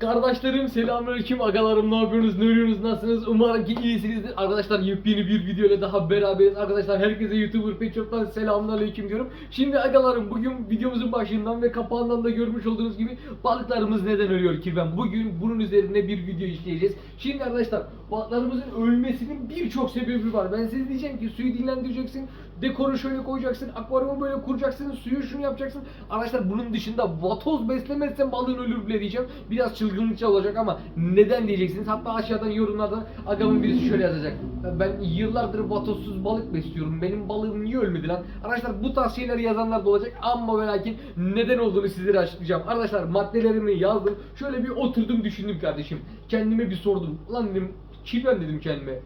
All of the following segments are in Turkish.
Kardeşlerim selamünaleyküm. Agalarım ne yapıyorsunuz ne örüyorsunuz nasılsınız? Umarım ki iyisinizdir arkadaşlar yepyeni bir video ile daha beraberiz. Arkadaşlar herkese youtuber pet shop'tan selamünaleyküm diyorum. Şimdi agalarım bugün videomuzun başından ve kapağından da görmüş olduğunuz gibi balıklarımız neden ölüyor ki? Ben bugün bunun üzerine bir video işleyeceğiz. Şimdi arkadaşlar balıklarımızın ölmesinin birçok sebebi var. Ben size diyeceğim ki suyu dinlendireceksin dekoru şöyle koyacaksın akvaryumu böyle kuracaksın suyu şunu yapacaksın. Arkadaşlar bunun dışında vatoz beslemezsen balığın ölür bile diyeceğim. Biraz çılgınlıkça olacak ama neden diyeceksiniz? Hatta aşağıdan yorumlardan agamın birisi şöyle yazacak. Ben yıllardır vatozsuz balık besliyorum. Benim balığım niye ölmedi lan? Arkadaşlar bu tarz şeyleri yazanlar da olacak ama ve lakin neden olduğunu sizlere açıklayacağım. Arkadaşlar maddelerimi yazdım. Şöyle bir oturdum düşündüm kardeşim kendime bir sordum lan dedim Çiğdem dedim kendime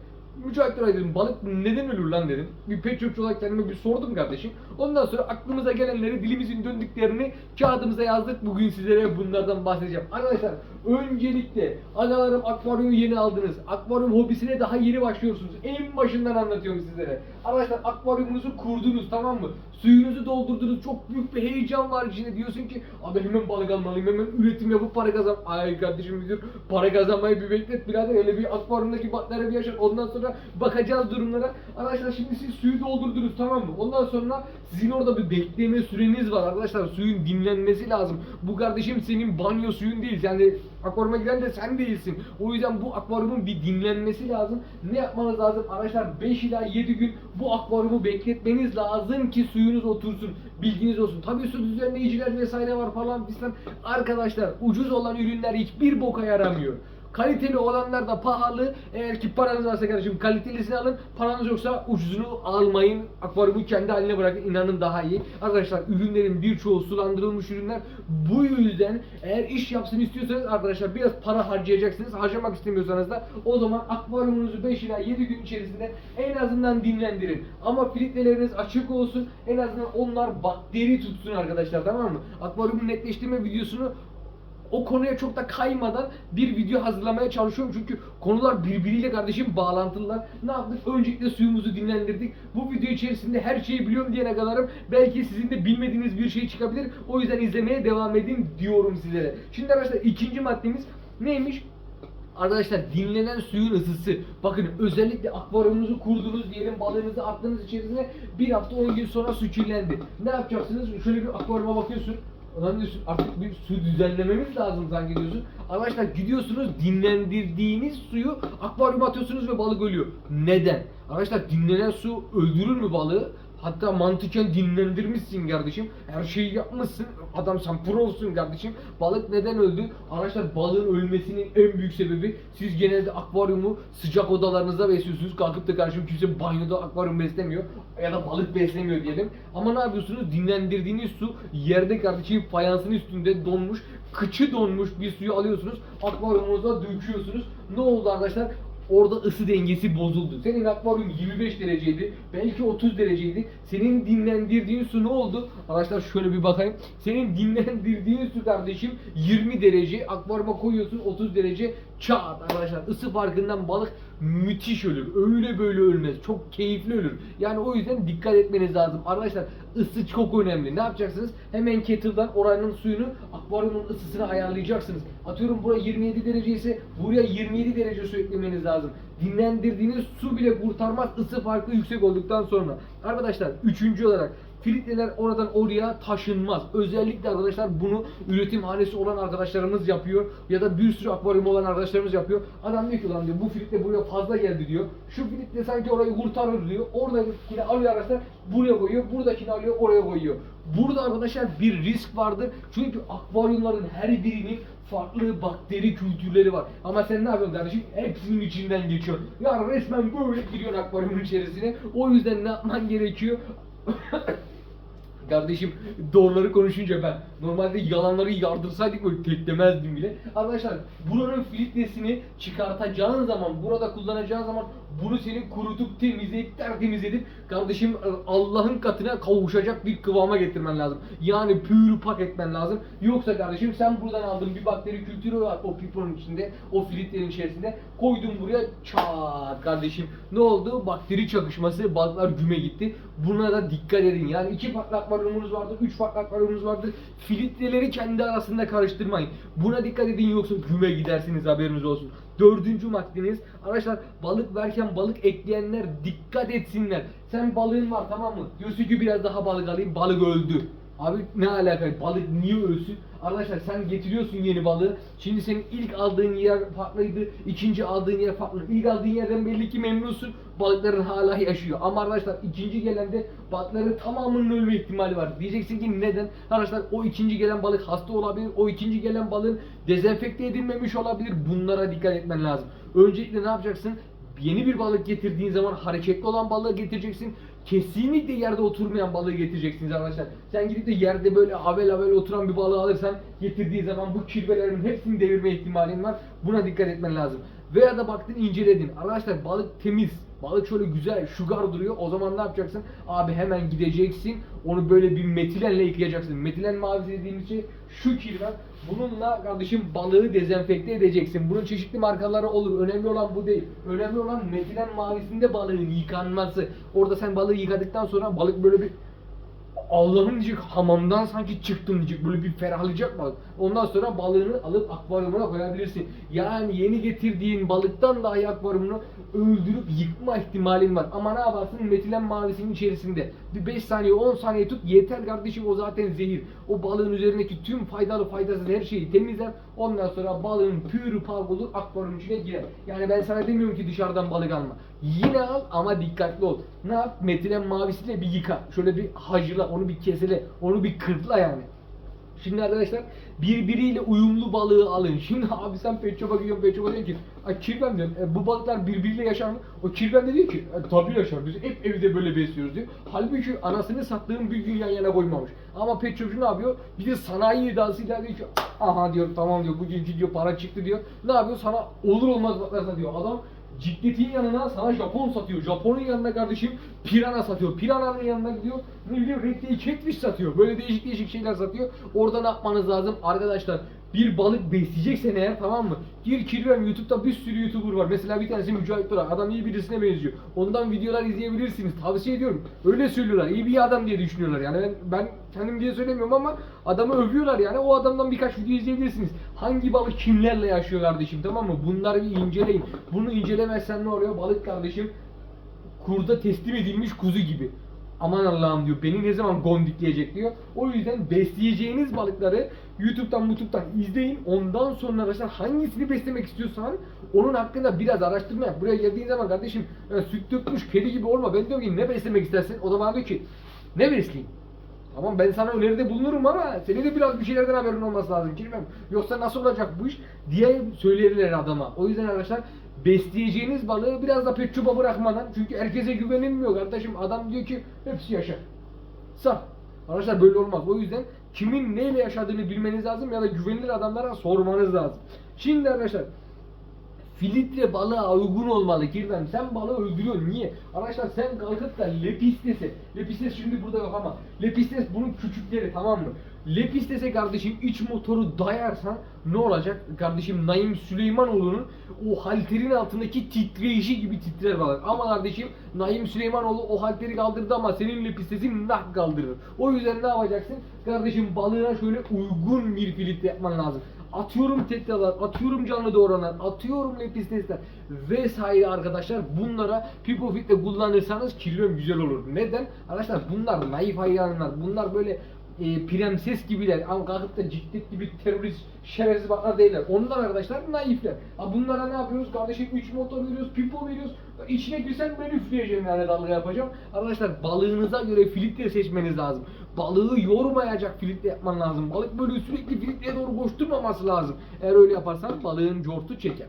Mücahit Duray dedim balık neden ölür lan dedim. Bir pet olarak kendime bir sordum kardeşim. Ondan sonra aklımıza gelenleri dilimizin döndüklerini kağıdımıza yazdık. Bugün sizlere bunlardan bahsedeceğim. Arkadaşlar öncelikle agalarım akvaryumu yeni aldınız. Akvaryum hobisine daha yeni başlıyorsunuz. En başından anlatıyorum sizlere. Arkadaşlar akvaryumunuzu kurdunuz tamam mı? Suyunuzu doldurdunuz. Çok büyük bir heyecan var içinde. Diyorsun ki abi hemen balık almalıyım. Hemen üretim yapıp para kazan. Ay kardeşim dur. Para kazanmayı bir beklet birader. Öyle bir akvaryumdaki balıkları bir yaşar. Ondan sonra bakacağız durumlara. Arkadaşlar şimdi siz suyu doldurdunuz tamam mı? Ondan sonra sizin orada bir bekleme süreniz var arkadaşlar. Suyun dinlenmesi lazım. Bu kardeşim senin banyo suyun değil. Yani akvaryuma giren de sen değilsin. O yüzden bu akvaryumun bir dinlenmesi lazım. Ne yapmanız lazım? Arkadaşlar 5 ila 7 gün bu akvaryumu bekletmeniz lazım ki suyunuz otursun. Bilginiz olsun. Tabii su düzenleyiciler vesaire var falan fistan. Arkadaşlar ucuz olan ürünler hiçbir boka yaramıyor. Kaliteli olanlar da pahalı. Eğer ki paranız varsa kardeşim kalitelisini alın. Paranız yoksa ucuzunu almayın. Akvaryumu kendi haline bırakın. İnanın daha iyi. Arkadaşlar ürünlerin birçoğu sulandırılmış ürünler. Bu yüzden eğer iş yapsın istiyorsanız arkadaşlar biraz para harcayacaksınız. Harcamak istemiyorsanız da o zaman akvaryumunuzu 5 ila 7 gün içerisinde en azından dinlendirin. Ama filtreleriniz açık olsun. En azından onlar bakteri tutsun arkadaşlar tamam mı? Akvaryumu netleştirme videosunu o konuya çok da kaymadan bir video hazırlamaya çalışıyorum çünkü konular birbiriyle kardeşim bağlantılılar. Ne yaptık? Öncelikle suyumuzu dinlendirdik. Bu video içerisinde her şeyi biliyorum diyene kadarım belki sizin de bilmediğiniz bir şey çıkabilir. O yüzden izlemeye devam edin diyorum sizlere. Şimdi arkadaşlar ikinci maddemiz neymiş? Arkadaşlar dinlenen suyun ısısı. Bakın özellikle akvaryumunuzu kurdunuz diyelim balığınızı attığınız içerisine bir hafta 10 gün sonra su kirlendi. Ne yapacaksınız? Şöyle bir akvaryuma bakıyorsun. Lan diyorsun artık bir su düzenlememiz lazım sanki diyorsun. Arkadaşlar gidiyorsunuz dinlendirdiğiniz suyu akvaryuma atıyorsunuz ve balık ölüyor. Neden? Arkadaşlar dinlenen su öldürür mü balığı? Hatta mantıken dinlendirmişsin kardeşim. Her şeyi yapmışsın. Adam sen prosun kardeşim. Balık neden öldü? Arkadaşlar balığın ölmesinin en büyük sebebi siz genelde akvaryumu sıcak odalarınızda besliyorsunuz. Kalkıp da kardeşim kimse banyoda akvaryum beslemiyor. Ya da balık beslemiyor diyelim. Ama ne yapıyorsunuz? Dinlendirdiğiniz su yerde kardeşim fayansın üstünde donmuş. Kıçı donmuş bir suyu alıyorsunuz. Akvaryumunuza döküyorsunuz. Ne oldu arkadaşlar? Orada ısı dengesi bozuldu. Senin akvaryum 25 dereceydi. Belki 30 dereceydi. Senin dinlendirdiğin su ne oldu? Arkadaşlar şöyle bir bakayım. Senin dinlendirdiğin su kardeşim 20 derece. Akvaryuma koyuyorsun 30 derece. Çat arkadaşlar ısı farkından balık müthiş ölür. Öyle böyle ölmez. Çok keyifli ölür. Yani o yüzden dikkat etmeniz lazım. Arkadaşlar ısı çok önemli. Ne yapacaksınız? Hemen kettle'dan oranın suyunu akvaryumun ısısını ayarlayacaksınız. Atıyorum buraya 27 derece ise buraya 27 derece su eklemeniz lazım. Dinlendirdiğiniz su bile kurtarmaz ısı farkı yüksek olduktan sonra. Arkadaşlar üçüncü olarak filtreler oradan oraya taşınmaz. Özellikle arkadaşlar bunu üretim hanesi olan arkadaşlarımız yapıyor ya da bir sürü akvaryum olan arkadaşlarımız yapıyor. Adam diyor ki lan diyor bu filtre buraya fazla geldi diyor. Şu filtre sanki orayı kurtarır diyor. Oradakini alıyor arkadaşlar buraya koyuyor. Buradakini alıyor oraya koyuyor. Burada arkadaşlar bir risk vardır. Çünkü akvaryumların her birinin farklı bakteri kültürleri var. Ama sen ne yapıyorsun kardeşim? Hepsinin içinden geçiyorsun. Ya resmen böyle giriyorsun akvaryumun içerisine. O yüzden ne yapman gerekiyor? Kardeşim doğruları konuşunca ben normalde yalanları yardırsaydık böyle teklemezdim bile. Arkadaşlar buranın filtresini çıkartacağın zaman, burada kullanacağın zaman bunu senin kurutup temizleyip tertemiz edip kardeşim Allah'ın katına kavuşacak bir kıvama getirmen lazım. Yani pürü pak etmen lazım. Yoksa kardeşim sen buradan aldığın bir bakteri kültürü var o piponun içinde, o filtrenin içerisinde. Koydun buraya çat kardeşim. Ne oldu? Bakteri çakışması, balıklar güme gitti. Buna da dikkat edin. Yani iki farklı akvaryumunuz vardır, 3 farklı akvaryumunuz vardır. Filtreleri kendi arasında karıştırmayın. Buna dikkat edin yoksa güme gidersiniz haberiniz olsun. Dördüncü maddeniz arkadaşlar balık verken balık ekleyenler dikkat etsinler. Sen balığın var tamam mı? Diyorsun ki biraz daha balık alayım balık öldü. Abi ne alaka? Balık niye ölsün? Arkadaşlar sen getiriyorsun yeni balığı. Şimdi senin ilk aldığın yer farklıydı. ikinci aldığın yer farklı. İlk aldığın yerden belli ki memnunsun. Balıkların hala yaşıyor. Ama arkadaşlar ikinci gelende balıkların tamamının ölme ihtimali var. Diyeceksin ki neden? Arkadaşlar o ikinci gelen balık hasta olabilir. O ikinci gelen balığın dezenfekte edilmemiş olabilir. Bunlara dikkat etmen lazım. Öncelikle ne yapacaksın? Yeni bir balık getirdiğin zaman hareketli olan balığı getireceksin. Kesinlikle yerde oturmayan balığı getireceksiniz arkadaşlar. Sen gidip de yerde böyle avel avel oturan bir balığı alırsan getirdiği zaman bu kirvelerin hepsini devirme ihtimalin var. Buna dikkat etmen lazım. Veya da baktın inceledin. Arkadaşlar balık temiz. Balık şöyle güzel, şugar duruyor. O zaman ne yapacaksın? Abi hemen gideceksin. Onu böyle bir metilenle yıkayacaksın. Metilen mavisi dediğimiz şey şu kirven. Bununla kardeşim balığı dezenfekte edeceksin. Bunun çeşitli markaları olur. Önemli olan bu değil. Önemli olan metilen mavisinde balığın yıkanması. Orada sen balığı yıkadıktan sonra balık böyle bir Allah'ım diyecek hamamdan sanki çıktım diyecek böyle bir ferahlayacak balık. Ondan sonra balığını alıp akvaryumuna koyabilirsin. Yani yeni getirdiğin balıktan dahi akvaryumunu öldürüp yıkma ihtimalin var. Ama ne yaparsın metilen mavisinin içerisinde. Bir 5 saniye 10 saniye tut yeter kardeşim o zaten zehir. O balığın üzerindeki tüm faydalı faydasız her şeyi temizler. Ondan sonra balığın pürü park olur akvaryumun içine girer. Yani ben sana demiyorum ki dışarıdan balık alma. Yine al ama dikkatli ol. Ne yap? Metilen mavisiyle bir yıka. Şöyle bir hacıla, onu bir kesele, onu bir kırtla yani. Şimdi arkadaşlar birbiriyle uyumlu balığı alın. Şimdi abi sen pet shop'a gidiyorsun pet shop'a diyorsun ki Ay kirven diyorum e, bu balıklar birbiriyle yaşar mı? O kirven de diyor ki e, tabii yaşar biz hep evde böyle besliyoruz diyor. Halbuki anasını sattığın bir gün yan yana koymamış. Ama pet shopçu ne yapıyor? Bir de sanayi edasıyla diyor ki aha diyor tamam diyor bugünkü diyor para çıktı diyor. Ne yapıyor? Sana olur olmaz balıklar satıyor. Adam Ciddetin yanına sana Japon satıyor. Japon'un yanına kardeşim pirana satıyor. Pirana'nın yanına gidiyor. Ne bileyim reddeyi catfish satıyor. Böyle değişik değişik şeyler satıyor. Orada ne yapmanız lazım? Arkadaşlar bir balık besleyeceksen eğer tamam mı? Gir kirvem YouTube'da bir sürü YouTuber var. Mesela bir tanesi Mücahit Duran. Adam iyi birisine benziyor. Ondan videolar izleyebilirsiniz. Tavsiye ediyorum. Öyle söylüyorlar. İyi bir adam diye düşünüyorlar. Yani ben, ben kendim diye söylemiyorum ama adamı övüyorlar yani. O adamdan birkaç video izleyebilirsiniz. Hangi balık kimlerle yaşıyor kardeşim tamam mı? Bunları bir inceleyin. Bunu incelemezsen ne oluyor? Balık kardeşim kurda teslim edilmiş kuzu gibi. Aman Allah'ım diyor beni ne zaman gondikleyecek diyor. O yüzden besleyeceğiniz balıkları YouTube'dan YouTube'dan izleyin. Ondan sonra arkadaşlar hangisini beslemek istiyorsan onun hakkında biraz araştırma yap. Buraya geldiğin zaman kardeşim e, süt dökmüş kedi gibi olma. Ben diyorum ki ne beslemek istersin? O da bana diyor ki ne besleyeyim? Tamam ben sana öneride bulunurum ama senin de biraz bir şeylerden haberin olması lazım Kirmem. Yoksa nasıl olacak bu iş diye söylerler adama. O yüzden arkadaşlar besleyeceğiniz balığı biraz da pet bırakmadan çünkü herkese güvenilmiyor kardeşim. Adam diyor ki hepsi yaşar. Sağ. Arkadaşlar böyle olmaz. O yüzden kimin neyle yaşadığını bilmeniz lazım ya da güvenilir adamlara sormanız lazım. Şimdi arkadaşlar filtre balığa uygun olmalı Kirvem. Sen balığı öldürüyorsun. Niye? Arkadaşlar sen kalkıp da lepistesi. Lepistes şimdi burada yok ama. Lepistes bunun küçükleri tamam mı? Lepistes'e kardeşim iç motoru dayarsan ne olacak? Kardeşim Naim Süleymanoğlu'nun o halterin altındaki titreyişi gibi titrer balık. Ama kardeşim Naim Süleymanoğlu o halteri kaldırdı ama senin Lepistes'in nah kaldırır. O yüzden ne yapacaksın? Kardeşim balığına şöyle uygun bir filtre yapman lazım atıyorum tetralar, atıyorum canlı doğranlar, atıyorum lepistesler vesaire arkadaşlar bunlara Pipofit'le kullanırsanız kilom güzel olur. Neden? Arkadaşlar bunlar naif hayranlar. Bunlar böyle e, prenses gibiler ama kalkıp da ciddet gibi terörist şerefsiz baklar değiller. Onlar arkadaşlar naifler. Ha bunlara ne yapıyoruz? Kardeşim 3 motor veriyoruz, pipo veriyoruz. İçine girsen ben üfleyeceğim yani dalga yapacağım. Arkadaşlar balığınıza göre filtre seçmeniz lazım. Balığı yormayacak filtre yapman lazım. Balık böyle sürekli filtreye doğru koşturmaması lazım. Eğer öyle yaparsan balığın cortu çeker.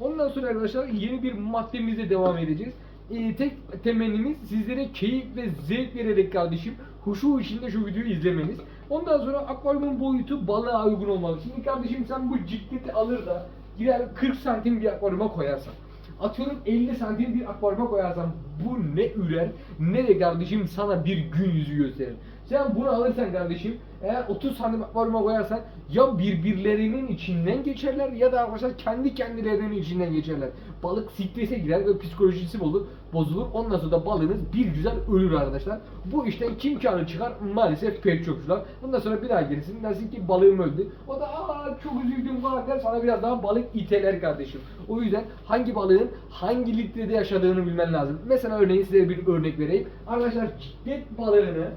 Ondan sonra arkadaşlar yeni bir maddemize devam edeceğiz. Ee, tek temennimiz sizlere keyif ve zevk vererek kardeşim huşu içinde şu videoyu izlemeniz. Ondan sonra akvaryumun boyutu balığa uygun olmalı. Şimdi kardeşim sen bu ciddeti alır da gider 40 santim bir akvaryuma koyarsan. Atıyorum 50 santim bir akvaryuma koyarsan bu ne ürer ne de kardeşim sana bir gün yüzü gösterir. Sen bunu alırsan kardeşim eğer 30 santim akvaryuma koyarsan ya birbirlerinin içinden geçerler ya da arkadaşlar kendi kendilerinin içinden geçerler. Balık strese girer ve psikolojisi bozulur. bozulur. Ondan sonra da balığınız bir güzel ölür arkadaşlar. Bu işten kim karı çıkar? Maalesef pek çokçular. Ondan sonra bir daha gelirsin dersin ki balığım öldü. O da aa çok üzüldüm falan der sana biraz daha balık iteler kardeşim. O yüzden hangi balığın hangi litrede yaşadığını bilmen lazım. Mesela örneğin size bir örnek vereyim. Arkadaşlar ciklet balığını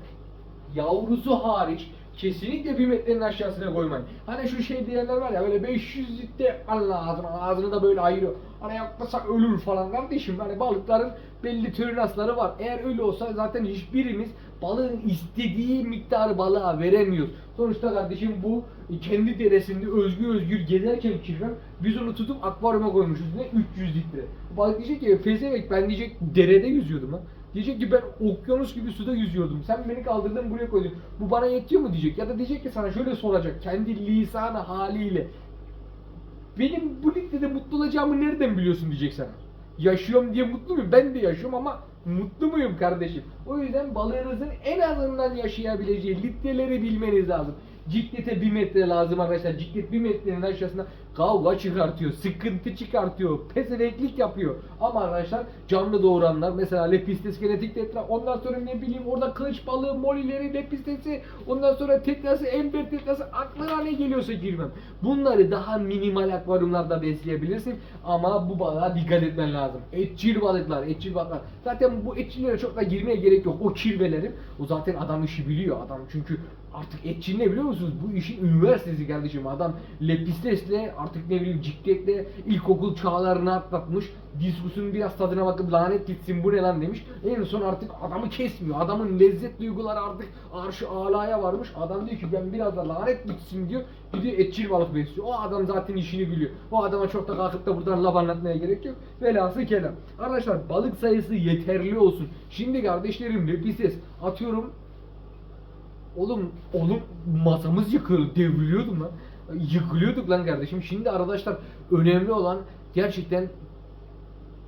yavrusu hariç kesinlikle bir metrenin aşağısına koymayın. Hani şu şey diyenler var ya böyle 500 litre Allah ağzına ağzını da böyle ayırıyor. Hani yaklaşsak ölür falan kardeşim. Hani balıkların belli toleransları var. Eğer öyle olsa zaten hiçbirimiz balığın istediği miktarı balığa veremiyoruz. Sonuçta kardeşim bu kendi deresinde özgür özgür gezerken kirvem biz onu tutup akvaryuma koymuşuz ne 300 litre. Balık diyecek ki pezevenk ben diyecek derede yüzüyordum ha. Diyecek ki ben okyanus gibi suda yüzüyordum. Sen beni kaldırdın buraya koydun. Bu bana yetiyor mu diyecek. Ya da diyecek ki sana şöyle soracak. Kendi lisanı haliyle. Benim bu ligde de mutlu olacağımı nereden biliyorsun diyecek sana. Yaşıyorum diye mutlu muyum? Ben de yaşıyorum ama mutlu muyum kardeşim? O yüzden balığınızın en azından yaşayabileceği litreleri bilmeniz lazım. Ciklete bir metre lazım arkadaşlar. Ciklet bir metrenin aşağısında kavga çıkartıyor, sıkıntı çıkartıyor, pezevenklik yapıyor. Ama arkadaşlar canlı doğuranlar mesela lepistes genetik tetra ondan sonra ne bileyim orada kılıç balığı, molileri, lepistesi ondan sonra tetrası, ember tetrası aklına ne geliyorsa girmem. Bunları daha minimal akvaryumlarda besleyebilirsin ama bu balığa dikkat etmen lazım. Etçil balıklar, etçil balıklar. Zaten bu etçillere çok da girmeye gerek yok. O kirvelerim o zaten adam işi biliyor adam çünkü artık etçil ne biliyor musunuz? Bu işin üniversitesi kardeşim. Adam lepistesle artık ne bileyim cikletle ilkokul çağlarını atlatmış. Diskusun biraz tadına bakıp lanet gitsin bu ne lan demiş. En son artık adamı kesmiyor. Adamın lezzet duyguları artık arşı alaya varmış. Adam diyor ki ben biraz da lanet gitsin diyor. Gidiyor etçil balık besliyor. O adam zaten işini biliyor. O adama çok da kalkıp da buradan laf anlatmaya gerek yok. Velhası kelam. Arkadaşlar balık sayısı yeterli olsun. Şimdi kardeşlerim lepistes atıyorum Oğlum, oğlum masamız yıkılıyor, devriliyordum lan. Yıkılıyorduk lan kardeşim. Şimdi arkadaşlar önemli olan gerçekten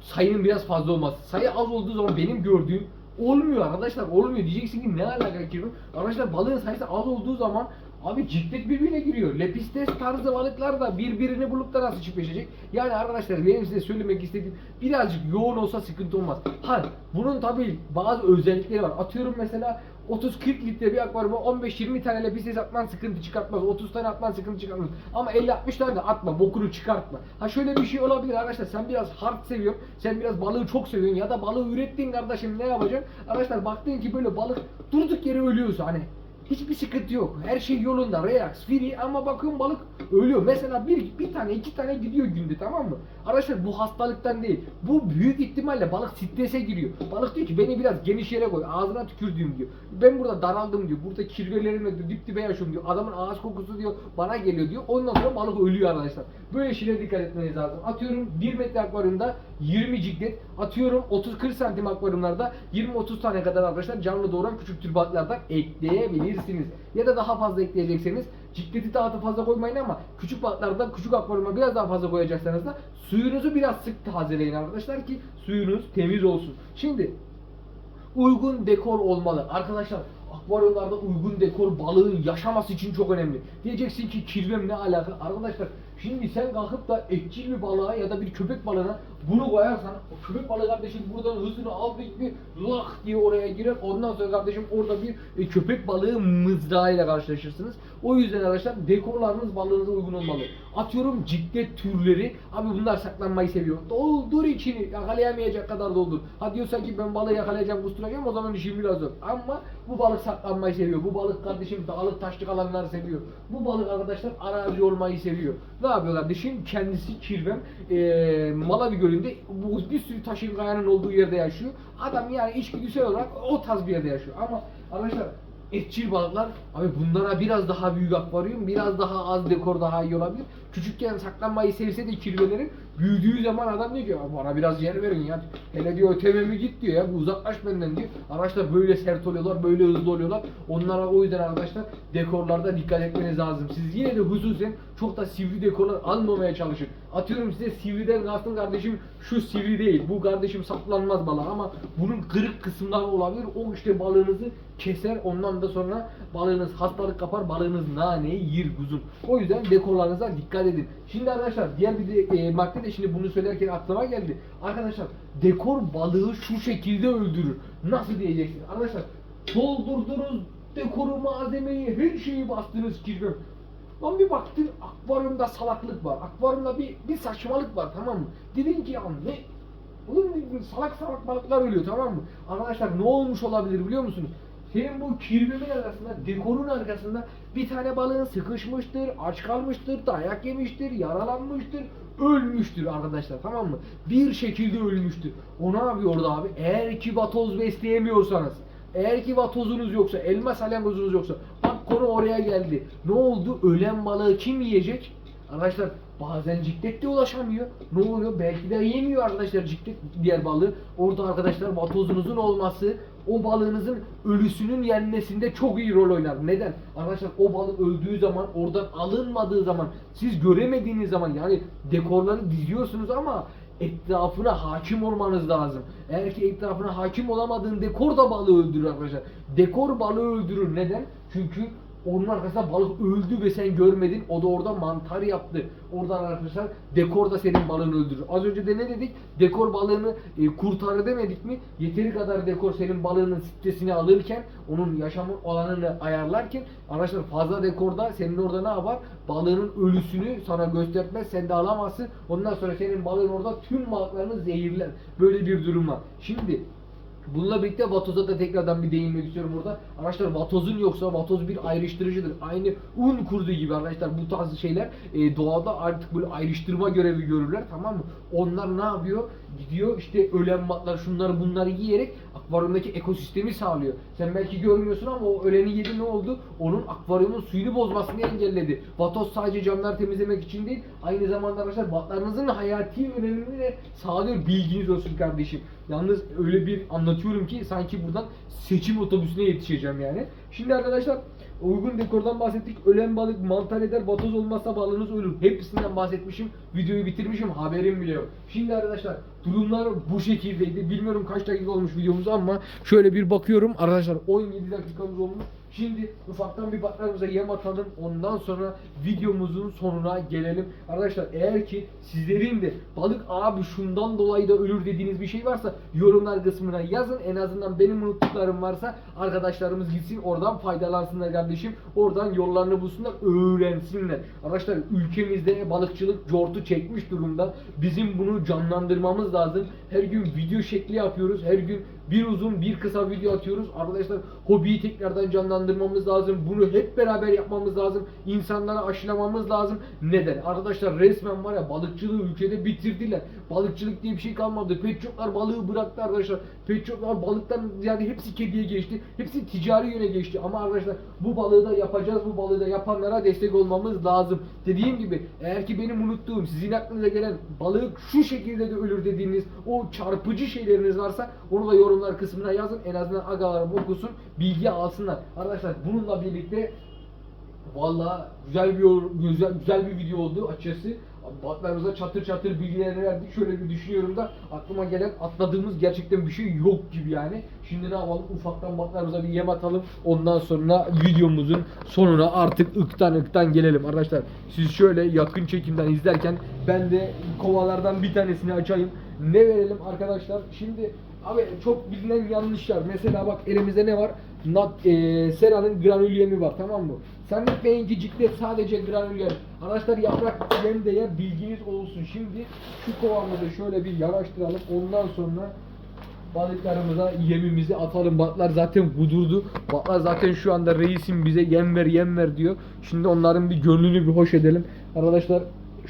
sayının biraz fazla olması. Sayı az olduğu zaman benim gördüğüm olmuyor arkadaşlar olmuyor. Diyeceksin ki ne alaka ki? Arkadaşlar balığın sayısı az olduğu zaman Abi ciklet birbirine giriyor. Lepistes tarzı balıklar da birbirini bulup da nasıl çiftleşecek? Yani arkadaşlar benim size söylemek istediğim birazcık yoğun olsa sıkıntı olmaz. Ha bunun tabii bazı özellikleri var. Atıyorum mesela 30-40 litre bir akvaryuma 15-20 tane lepistes atman sıkıntı çıkartmaz. 30 tane atman sıkıntı çıkartmaz. Ama 50-60 tane de atma. Bokunu çıkartma. Ha şöyle bir şey olabilir arkadaşlar. Sen biraz hard seviyorsun. Sen biraz balığı çok seviyorsun. Ya da balığı ürettiğin kardeşim ne yapacaksın? Arkadaşlar baktın ki böyle balık durduk yere ölüyorsa hani Hiçbir sıkıntı yok. Her şey yolunda. Relax, free ama bakın balık ölüyor. Mesela bir, bir tane iki tane gidiyor günde tamam mı? Arkadaşlar bu hastalıktan değil. Bu büyük ihtimalle balık strese giriyor. Balık diyor ki beni biraz geniş yere koy. Ağzına tükürdüğüm diyor. Ben burada daraldım diyor. Burada kirvelerimle diyor, dip dibe yaşıyorum diyor. Adamın ağız kokusu diyor bana geliyor diyor. Ondan sonra balık ölüyor arkadaşlar. Böyle şeylere dikkat etmeniz lazım. Atıyorum 1 metre akvaryumda 20 ciklet. Atıyorum 30-40 santim akvaryumlarda 20-30 tane kadar arkadaşlar canlı doğuran küçük tür balıklardan ekleyebilirsiniz. Ya da daha fazla ekleyecekseniz cikleti daha da fazla koymayın ama küçük balıklardan küçük akvaryuma biraz daha fazla koyacaksanız da suyunuzu biraz sık tazeleyin arkadaşlar ki suyunuz temiz olsun. Şimdi uygun dekor olmalı. Arkadaşlar akvaryumlarda uygun dekor balığın yaşaması için çok önemli. Diyeceksin ki kirvem ne alaka? Arkadaşlar şimdi sen kalkıp da etçil bir balığa ya da bir köpek balığına bunu koyarsan o köpek balığı kardeşim buradan hızını aldığı gibi lak diye oraya girer. Ondan sonra kardeşim orada bir e, köpek balığı mızrağıyla karşılaşırsınız. O yüzden arkadaşlar dekorlarınız balığınıza uygun olmalı. Atıyorum ciklet türleri. Abi bunlar saklanmayı seviyor. Doldur içini. Yakalayamayacak kadar doldur. Ha diyorsan ki ben balığı yakalayacağım kusturacağım o zaman işim biraz zor. Ama bu balık saklanmayı seviyor. Bu balık kardeşim dağlık taşlık alanları seviyor. Bu balık arkadaşlar arazi olmayı seviyor. Ne yapıyor kardeşim? Kendisi kirvem eee Malawi Gölü'nde bu bir sürü taşın kayanın olduğu yerde yaşıyor. Adam yani içgüdüsel olarak o tarz bir yerde yaşıyor. Ama arkadaşlar etçil balıklar abi bunlara biraz daha büyük akvaryum, biraz daha az dekor daha iyi olabilir. Küçükken saklanmayı sevse de kirvelerin büyüdüğü zaman adam diyor ki "Ya bana biraz yer verin ya. Hele diyor ötememi git diyor ya bu uzaklaş benden diyor. Arkadaşlar böyle sert oluyorlar, böyle hızlı oluyorlar. Onlara o yüzden arkadaşlar dekorlarda dikkat etmeniz lazım. Siz yine de hususen çok da sivri dekorlar almamaya çalışın. Atıyorum size sivriden kastım kardeşim şu sivri değil. Bu kardeşim saplanmaz balık ama bunun kırık kısımları olabilir. O işte balığınızı keser. Ondan da sonra balığınız hastalık kapar. Balığınız naneyi yer kuzum. O yüzden dekorlarınıza dikkat edin. Şimdi arkadaşlar diğer bir de, e, madde de şimdi bunu söylerken aklıma geldi. Arkadaşlar dekor balığı şu şekilde öldürür. Nasıl diyeceksiniz? Arkadaşlar doldurdunuz dekoru malzemeyi her şeyi bastınız kirpem. Lan bir baktın akvaryumda salaklık var. Akvaryumda bir, bir saçmalık var tamam mı? Dedin ki ya ne? Oğlum salak salak balıklar ölüyor tamam mı? Arkadaşlar ne olmuş olabilir biliyor musunuz? Senin bu kirpimin arasında, dekorun arkasında bir tane balığın sıkışmıştır, aç kalmıştır, dayak yemiştir, yaralanmıştır, ölmüştür arkadaşlar tamam mı? Bir şekilde ölmüştür. O ne yapıyor orada abi? Eğer ki vatoz besleyemiyorsanız, eğer ki vatozunuz yoksa, elma salyangozunuz yoksa, bak konu oraya geldi. Ne oldu? Ölen balığı kim yiyecek? Arkadaşlar bazen ciklet de ulaşamıyor. Ne oluyor? Belki de yemiyor arkadaşlar ciklet diğer balığı. Orada arkadaşlar vatozunuzun olması o balığınızın ölüsünün yenmesinde çok iyi rol oynar. Neden? Arkadaşlar o balık öldüğü zaman oradan alınmadığı zaman siz göremediğiniz zaman yani dekorları diziyorsunuz ama etrafına hakim olmanız lazım. Eğer ki etrafına hakim olamadığın dekor da balığı öldürür arkadaşlar. Dekor balığı öldürür. Neden? Çünkü onun arkasında balık öldü ve sen görmedin. O da orada mantar yaptı. Oradan arkadaşlar dekor da senin balığını öldürür. Az önce de ne dedik? Dekor balığını e, kurtarır demedik mi? Yeteri kadar dekor senin balığının stresini alırken, onun yaşam alanını ayarlarken arkadaşlar fazla dekorda senin orada ne yapar? Balığının ölüsünü sana göstermez. Sen de alamazsın. Ondan sonra senin balığın orada tüm balıklarını zehirler. Böyle bir durum var. Şimdi Bununla birlikte vatoza da tekrardan bir değinmek istiyorum burada. Arkadaşlar vatozun yoksa vatoz bir ayrıştırıcıdır. Aynı un kurdu gibi arkadaşlar bu tarz şeyler e, doğada artık böyle ayrıştırma görevi görürler tamam mı? Onlar ne yapıyor? Gidiyor işte ölen batlar şunları bunları yiyerek akvaryumdaki ekosistemi sağlıyor. Sen belki görmüyorsun ama o öleni yedi ne oldu? Onun akvaryumun suyunu bozmasını engelledi. Vatoz sadece camları temizlemek için değil aynı zamanda arkadaşlar batlarınızın hayati önemini de sağlıyor. Bilginiz olsun kardeşim. Yalnız öyle bir anlatıyorum ki sanki buradan seçim otobüsüne yetişeceğim yani. Şimdi arkadaşlar uygun dekordan bahsettik. Ölen balık mantar eder, vatoz olmazsa balığınız ölür. Hepsinden bahsetmişim. Videoyu bitirmişim. Haberim bile yok. Şimdi arkadaşlar durumlar bu şekildeydi. Bilmiyorum kaç dakika olmuş videomuz ama şöyle bir bakıyorum. Arkadaşlar 17 dakikamız olmuş. Şimdi ufaktan bir batlarımıza yem atalım. Ondan sonra videomuzun sonuna gelelim. Arkadaşlar eğer ki sizlerin de balık abi şundan dolayı da ölür dediğiniz bir şey varsa yorumlar kısmına yazın. En azından benim unuttuklarım varsa arkadaşlarımız gitsin oradan faydalansınlar kardeşim. Oradan yollarını bulsunlar, öğrensinler. Arkadaşlar ülkemizde balıkçılık cortu çekmiş durumda. Bizim bunu canlandırmamız lazım. Her gün video şekli yapıyoruz. Her gün bir uzun bir kısa video atıyoruz. Arkadaşlar hobiyi tekrardan canlandırmamız lazım. Bunu hep beraber yapmamız lazım. İnsanlara aşılamamız lazım. Neden? Arkadaşlar resmen var ya balıkçılığı ülkede bitirdiler. Balıkçılık diye bir şey kalmadı. Pet shoplar balığı bıraktı arkadaşlar. Pet shoplar balıktan yani hepsi kediye geçti. Hepsi ticari yöne geçti. Ama arkadaşlar bu balığı da yapacağız. Bu balığı da yapanlara destek olmamız lazım. Dediğim gibi eğer ki benim unuttuğum sizin aklınıza gelen balık şu şekilde de ölür dediğiniz o çarpıcı şeyleriniz varsa onu da yorumlar kısmına yazın. En azından agalarım okusun, bilgi alsınlar. Arkadaşlar bununla birlikte Valla güzel bir güzel, güzel bir video oldu açıkçası. Batlarımıza çatır çatır bilgilerini verdik. Şöyle bir düşünüyorum da aklıma gelen atladığımız gerçekten bir şey yok gibi yani. Şimdi ne yapalım? Ufaktan batlarımıza bir yem atalım. Ondan sonra videomuzun sonuna artık ıktan ıktan gelelim arkadaşlar. Siz şöyle yakın çekimden izlerken ben de kovalardan bir tanesini açayım. Ne verelim arkadaşlar? Şimdi Abi çok bilinen yanlışlar. Mesela bak elimizde ne var? Nat, e, Sera'nın granül yemi var tamam mı? Zannetmeyin ki ciklet sadece granül yem. Arkadaşlar yaprak yem de yer bilginiz olsun. Şimdi şu kovamızı şöyle bir yanaştıralım. Ondan sonra balıklarımıza yemimizi atalım. Balıklar zaten kudurdu. Balıklar zaten şu anda reisim bize yem ver yem ver diyor. Şimdi onların bir gönlünü bir hoş edelim. Arkadaşlar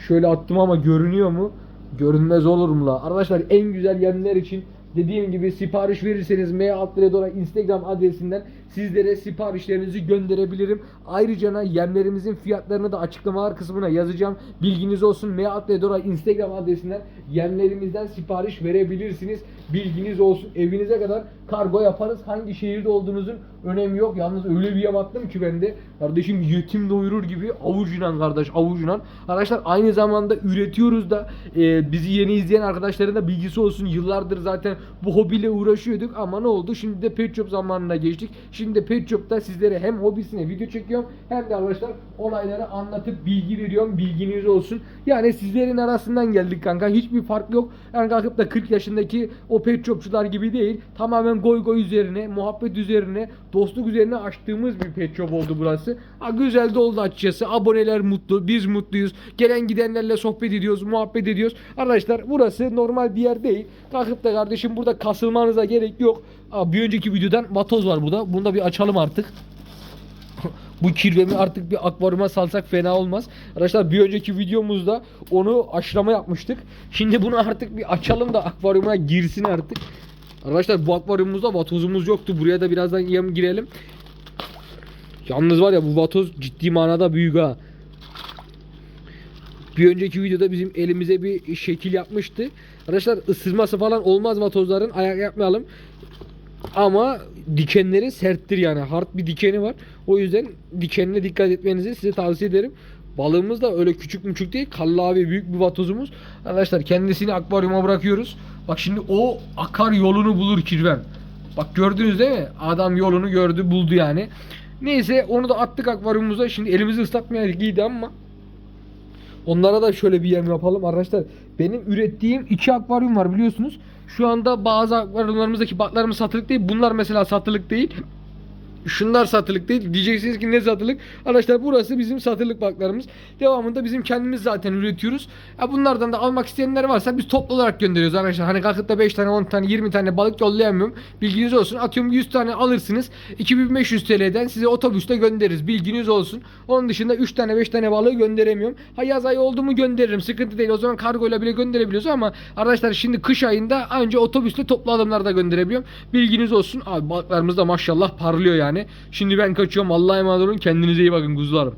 şöyle attım ama görünüyor mu? Görünmez olur mu la? Arkadaşlar en güzel yemler için dediğim gibi sipariş verirseniz M Altredora Instagram adresinden sizlere siparişlerinizi gönderebilirim. Ayrıca yemlerimizin fiyatlarını da açıklamalar kısmına yazacağım. Bilginiz olsun. M Altredora Instagram adresinden yemlerimizden sipariş verebilirsiniz. Bilginiz olsun. Evinize kadar kargo yaparız. Hangi şehirde olduğunuzun önemi yok. Yalnız öyle bir yem attım ki ben de. Kardeşim yetim doyurur gibi avucuyla kardeş avucuyla. Arkadaşlar aynı zamanda üretiyoruz da e, bizi yeni izleyen arkadaşların da bilgisi olsun. Yıllardır zaten bu hobiyle uğraşıyorduk ama ne oldu? Şimdi de pet shop zamanına geçtik. Şimdi Şimdi Pet Shop'ta sizlere hem hobisine video çekiyorum hem de arkadaşlar olayları anlatıp bilgi veriyorum. Bilginiz olsun. Yani sizlerin arasından geldik kanka. Hiçbir fark yok. Yani kalkıp da 40 yaşındaki o pet shopçular gibi değil. Tamamen goy goy üzerine, muhabbet üzerine, dostluk üzerine açtığımız bir pet shop oldu burası. Ha, güzel de oldu açıkçası. Aboneler mutlu, biz mutluyuz. Gelen gidenlerle sohbet ediyoruz, muhabbet ediyoruz. Arkadaşlar burası normal bir yer değil. Kalkıp da kardeşim burada kasılmanıza gerek yok. Aa, bir önceki videodan vatoz var burada. Bunu da bir açalım artık. Bu kirvemi artık bir akvaryuma salsak fena olmaz. Arkadaşlar bir önceki videomuzda onu aşılama yapmıştık. Şimdi bunu artık bir açalım da akvaryuma girsin artık. Arkadaşlar bu akvaryumumuzda vatozumuz yoktu. Buraya da birazdan yem girelim. Yalnız var ya bu vatoz ciddi manada büyük ha. Bir önceki videoda bizim elimize bir şekil yapmıştı. Arkadaşlar ısırması falan olmaz vatozların. Ayak yapmayalım. Ama dikenleri serttir yani. Hard bir dikeni var. O yüzden dikenine dikkat etmenizi size tavsiye ederim. Balığımız da öyle küçük müçük değil. Kallavi büyük bir vatozumuz. Arkadaşlar kendisini akvaryuma bırakıyoruz. Bak şimdi o akar yolunu bulur kirven. Bak gördünüz değil mi? Adam yolunu gördü buldu yani. Neyse onu da attık akvaryumumuza. Şimdi elimizi ıslatmayalım giydi ama Onlara da şöyle bir yem yapalım arkadaşlar. Benim ürettiğim iki akvaryum var biliyorsunuz. Şu anda bazı akvaryumlarımızdaki batlarımız satılık değil. Bunlar mesela satılık değil. Şunlar satılık değil. Diyeceksiniz ki ne satılık? Arkadaşlar burası bizim satılık baklarımız. Devamında bizim kendimiz zaten üretiyoruz. Ya bunlardan da almak isteyenler varsa biz toplu olarak gönderiyoruz arkadaşlar. Hani kalkıp da 5 tane, 10 tane, 20 tane balık yollayamıyorum. Bilginiz olsun. Atıyorum 100 tane alırsınız. 2500 TL'den size otobüste göndeririz. Bilginiz olsun. Onun dışında 3 tane 5 tane balığı gönderemiyorum. Ha yaz ayı oldu mu gönderirim. Sıkıntı değil. O zaman kargoyla bile gönderebiliyoruz ama arkadaşlar şimdi kış ayında anca otobüsle toplu alımlarda gönderebiliyorum. Bilginiz olsun. Abi balıklarımız da maşallah parlıyor yani. Şimdi ben kaçıyorum. Allah'a emanet olun. Kendinize iyi bakın kuzularım.